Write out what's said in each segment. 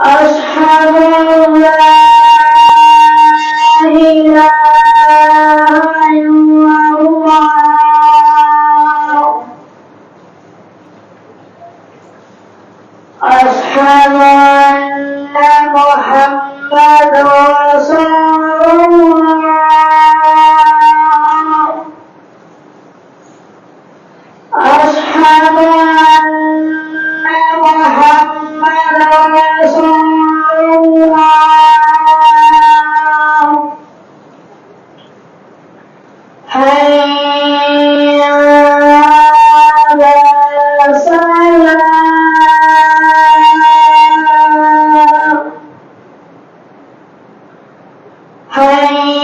أشهد أن لا Hare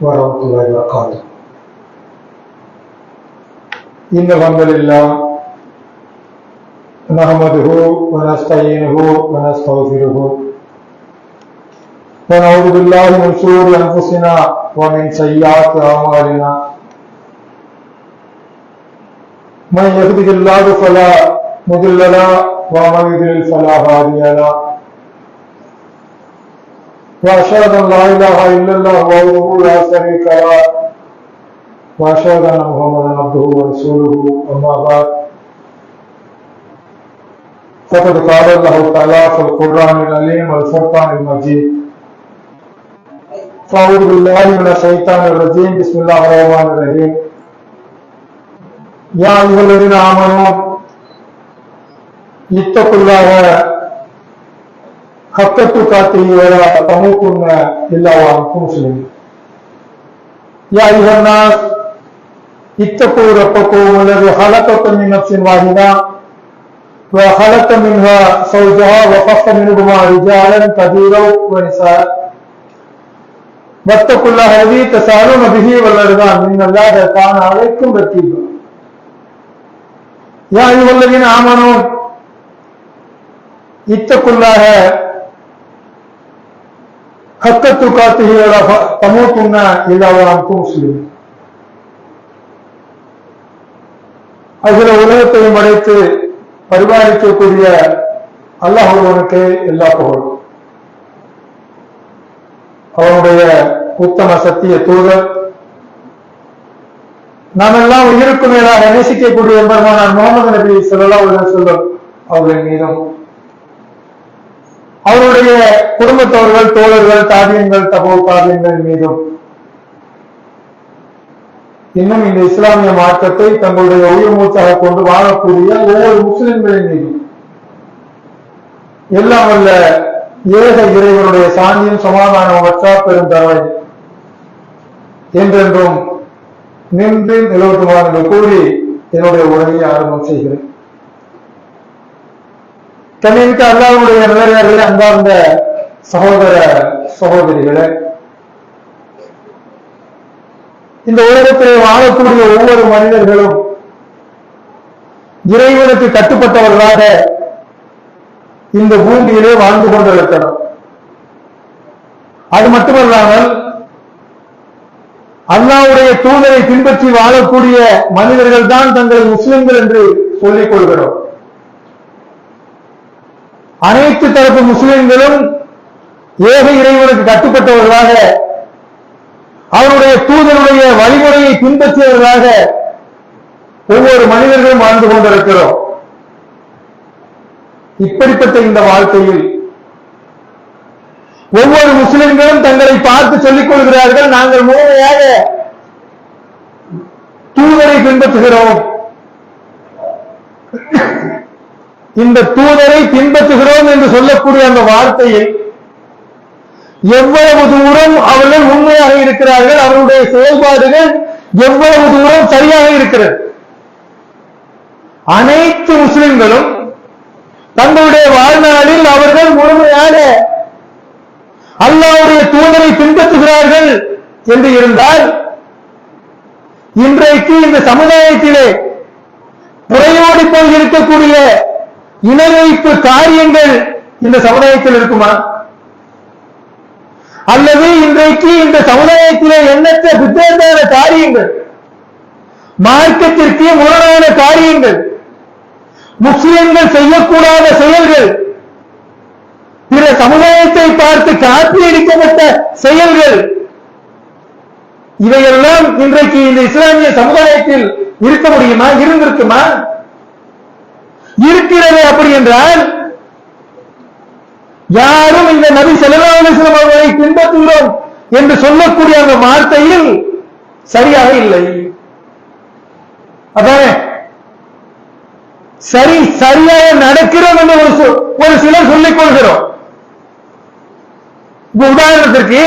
ورحمة الله وبركاته إن الحمد لله نحمده ونستعينه ونستغفره ونعوذ بالله من شرور أنفسنا ومن سيئات أعمالنا من يهده الله فلا مضل له ومن يضلل فلا هادي له وأشهد أن لا إله إلا الله وحده لا شريك له وأشهد أن محمدا عبده ورسوله أما بعد فقد قال الله تعالى في القرآن العليم والفرقان المجيد فأعوذ بالله من الشيطان الرجيم بسم الله الرحمن الرحيم يا أيها الذين آمنوا اتقوا الله حق تقاته ولا تموتن الا وانتم مسلمون يا ايها الناس اتقوا ربكم الذي خلقكم من نفس واحده وخلق منها زوجها وخف منهما رجالا كثيرا ونساء واتقوا الله الذي تسالون به والارضان ان الله كان عليكم رقيبا يا ايها الذين امنوا اتقوا الله ஹக்க துக்காத்துகளோட தமோத்துன்னா இல்லாதான் முஸ்லீம். அதுல உலகத்தையும் அடைத்து பரிபாலிக்கக்கூடிய அல்லாஹுவனுக்கு எல்லா புகழ் அவனுடைய உத்தம சத்திய தூதர். நாம் எல்லாம் உயிருக்கு மேலாக நேசிக்கக்கூடிய என்பதுமான முகமது நபி சொல்லலாம் சொல்லும் அவர்கள் மீதும். அவருடைய குடும்பத்தவர்கள் தோழர்கள் தாபியங்கள் தகவ காரியங்கள் மீதும் இன்னும் இந்த இஸ்லாமிய மார்க்கத்தை தங்களுடைய உயிர் மூச்சாக கொண்டு வாழக்கூடிய ஒவ்வொரு முஸ்லிம்களின் மீதும். எல்லாம் அல்ல ஏக இறைவனுடைய சாந்தியும் சமாதானம் வற்றா பெருந்தவை என்றென்றும் நின்று நிலவட்டுமான் கூறி என்னுடைய உரையை ஆரம்பம் செய்கிறேன். கண்ணியமிக்க அல்லாவுடைய நிலையார்களே அன்பார்ந்த சகோதர சகோதரிகளே இந்த உலகத்திலே வாழக்கூடிய ஒவ்வொரு மனிதர்களும் இறைவனுக்கு கட்டுப்பட்டவர்களாக இந்த பூமியிலே வாழ்ந்து கொண்டிருக்கணும் அது மட்டுமல்லாமல் அல்லாவுடைய தூதரை பின்பற்றி வாழக்கூடிய மனிதர்கள் தான் தங்களை முஸ்லிம்கள் என்று சொல்லிக் கொள்கிறோம். அனைத்து தரப்பு முஸ்லிம்களும் ஏக இறைவனுக்கு கட்டுப்பட்டவர்களாக அவருடைய தூதருடைய வழிமுறையை பின்பற்றியவர்களாக ஒவ்வொரு மனிதர்களும் வாழ்ந்து கொண்டிருக்கிறோம். இப்படிப்பட்ட இந்த வாழ்க்கையில் ஒவ்வொரு முஸ்லிம்களும் தங்களை பார்த்து சொல்லிக் கொள்கிறார்கள். நாங்கள் முழுமையாக தூதரை பின்பற்றுகிறோம். இந்த தூதரை பின்பற்றுகிறோம் என்று சொல்லக்கூடிய அந்த வார்த்தையில் எவ்வளவு தூரம் அவர்கள் உண்மையாக இருக்கிறார்கள் அவருடைய செயல்பாடுகள் எவ்வளவு தூரம் சரியாக இருக்கிறது. அனைத்து முஸ்லிம்களும் தங்களுடைய வாழ்நாளில் அவர்கள் முழுமையாக அல்லாவுடைய தூதரை பின்பற்றுகிறார்கள் என்று இருந்தால் இன்றைக்கு இந்த சமுதாயத்திலே புறையோடி போய் இருக்கக்கூடிய இனவைப்பு வைப்பு காரியங்கள் இந்த சமுதாயத்தில் இருக்குமா? அல்லது இன்றைக்கு இந்த சமுதாயத்திலே எண்ணற்ற புத்தகமான காரியங்கள் மார்க்கத்திற்கு முரணான காரியங்கள் முஸ்லிம்கள் செய்யக்கூடாத செயல்கள் பிற சமுதாயத்தை பார்த்து காப்பி அடிக்கப்பட்ட செயல்கள் இவையெல்லாம் இன்றைக்கு இந்த இஸ்லாமிய சமுதாயத்தில் இருக்க முடியுமா? இருந்திருக்குமா? இருக்கிறது அப்படி என்றால் யாரும் இந்த நபி ஸல்லல்லாஹு அவர்களை பின்பற்றுகிறோம் என்று சொல்லக்கூடிய அந்த வார்த்தையில் சரியாக இல்லை. அதானே? சரி சரியாக நடக்கிறோம் என்று ஒரு ஒரு சிலர் சொல்லிக் கொள்கிறோம். உதாரணத்திற்கு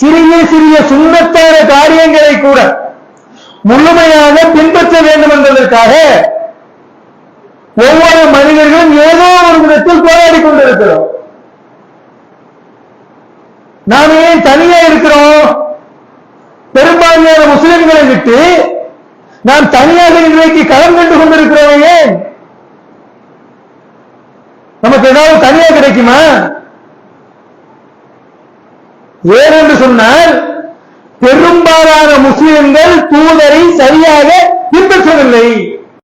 சிறிய சிறிய சுண்ணத்தான காரியங்களை கூட முழுமையாக பின்பற்ற வேண்டும் என்பதற்காக ஒவ்வொரு மனிதர்களும் ஏதோ ஒரு விதத்தில் போராடி கொண்டிருக்கிறோம். நாம் ஏன் தனியா இருக்கிறோம். பெரும்பான்மையான முஸ்லிம்களை விட்டு நாம் தனியாக இன்றைக்கு களம் கண்டு கொண்டிருக்கிறோம் ஏன்? நமக்கு ஏதாவது தனியா கிடைக்குமா? ஏன் என்று சொன்னால் பெரும்பாலான முஸ்லிம்கள் தூதரை சரியாக பின்பற்றவில்லை.